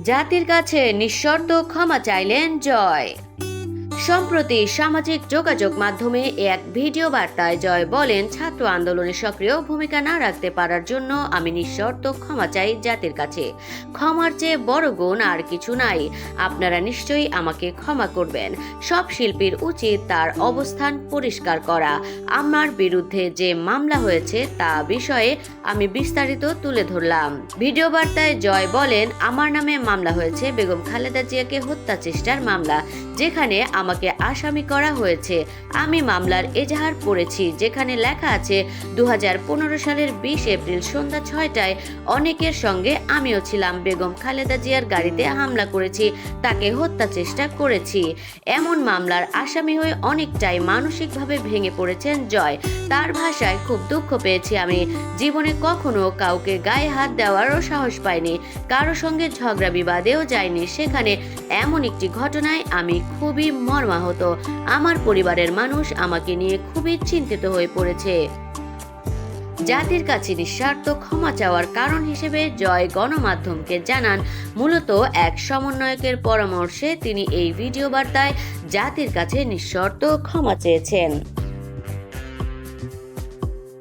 জাতির কাছে নিঃশর্ত ক্ষমা চাইলেন জয়। সম্প্রতি সামাজিক যোগাযোগ মাধ্যমে এক ভিডিও বার্তায় জয় বলেন, ছাত্র আন্দোলনে সক্রিয় ভূমিকা না রাখতে পারার জন্য আমি নিঃশর্ত ক্ষমা চাই জাতির কাছে। ক্ষমার চেয়ে বড় গুণ আর কিছু নাই। আপনারা নিশ্চয়ই আমাকে ক্ষমা করবেন। সব শিল্পীর উচিত তার অবস্থান পরিষ্কার করা। আমার বিরুদ্ধে যে মামলা হয়েছে তা বিষয়ে আমি বিস্তারিত তুলে ধরলাম। ভিডিও বার্তায় জয় বলেন, আমার নামে মামলা হয়েছে বেগম খালেদা জিয়াকে হত্যা চেষ্টার মামলা, যেখানে আমাকে আসামি করা হয়েছে। আমি মামলার এজাহার পড়েছি, যেখানে লেখা আছে দু সালের বিশ এপ্রিল সন্ধ্যা ছয়টায় অনেকের সঙ্গে আমিও ছিলাম। বেগম খালেদা জিয়ার গাড়িতে হামলা করেছি, তাকে হত্যা চেষ্টা করেছি। এমন মামলার আসামি হয়ে অনেকটাই মানসিকভাবে ভেঙে পড়েছেন জয়। তার ভাষায় খুব দুঃখ পেয়েছি আমি। জীবনে কখনো কাউকে গায়ে হাত দেওয়ারও সাহস পাইনি। কারও সঙ্গে ঝগড়া বিবাদেও যায়নি সেখানে এমন একটি ঘটনায় আমি খুবই মর্মাহত আমার পরিবারের মানুষ আমাকে নিয়ে খুবই চিন্তিত হয়ে পড়েছে। জাতির কাছে নিঃস্বার্থ ক্ষমা চাওয়ার কারণ হিসেবে জয় গণমাধ্যমকে জানান মূলত এক সমন্বয়কের পরামর্শে তিনি এই ভিডিও বার্তায় জাতির কাছে নিঃস্বার্থ ক্ষমা চেয়েছেন।